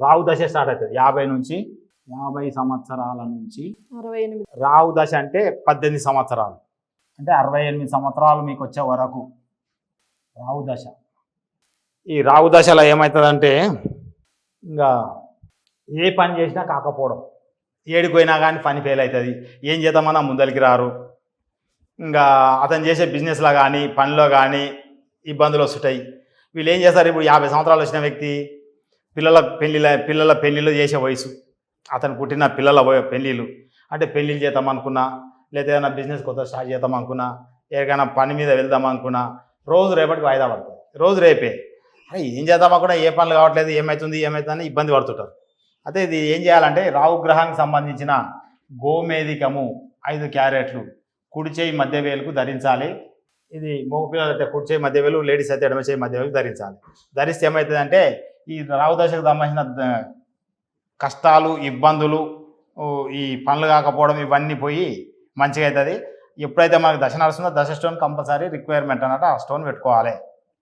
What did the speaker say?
రావు దశ స్టార్ట్ అవుతుంది. యాభై నుంచి యాభై సంవత్సరాల నుంచి అరవై ఎనిమిది. రావు దశ అంటే పద్దెనిమిది సంవత్సరాలు. అంటే అరవై ఎనిమిది సంవత్సరాలు మీకు వచ్చే వరకు రావు దశ. ఈ రావు దశలో ఏమవుతుందంటే ఇంకా ఏ పని చేసినా కాకపోవడం. ఏడిపోయినా కానీ పని ఫెయిల్ అవుతుంది. ఏం చేద్దామన్నా ముందరికి రారు. ఇంకా అతను చేసే బిజినెస్లో కానీ పనిలో కానీ ఇబ్బందులు వస్తుంటాయి. వీళ్ళు ఏం చేస్తారు? ఇప్పుడు యాభై సంవత్సరాలు వచ్చిన వ్యక్తి పిల్లల పెళ్ళిళ్ళ పిల్లల పెళ్ళిళ్ళు చేసే వయసు. అతను పుట్టిన పిల్లల పెళ్ళిళ్ళు అంటే పెళ్ళిళ్ళు చేద్దాం అనుకున్నా లేదా ఏదైనా బిజినెస్ కొత్త స్టార్ట్ చేద్దాం అనుకున్నా ఎక్కడికైనా పని మీద వెళ్దాం అనుకున్నా రోజు రేపటికి వాయిదా పడుతుంది రోజు రేపే. అరే ఏం చేద్దామా కూడా ఏ పనులు కావట్లేదు ఏమవుతుంది ఏమవుతుందని ఇబ్బంది పడుతుంటారు. అదే ఇది ఏం చేయాలంటే రావు గ్రహానికి సంబంధించిన గోమేధికము ఐదు క్యారెట్లు కుడి చేయి మధ్య వేలుకు ధరించాలి. ఇది మగపిల్లలు అయితే కుడి చేయి మధ్య వేలు లేడీస్ అయితే ఎడమ చేయి మధ్య వేలు ధరించాలి. ధరిస్తే ఏమవుతుందంటే ఈ రావు దశకు సంబంధించిన కష్టాలు ఇబ్బందులు ఈ పనులు కాకపోవడం ఇవన్నీ పోయి మంచిగా అవుతుంది. ఎప్పుడైతే మనకు దశ నడుస్తుందో దశ స్టోన్ కంపల్సరీ రిక్వైర్మెంట్ అన్నట్టు ఆ స్టోన్ పెట్టుకోవాలి.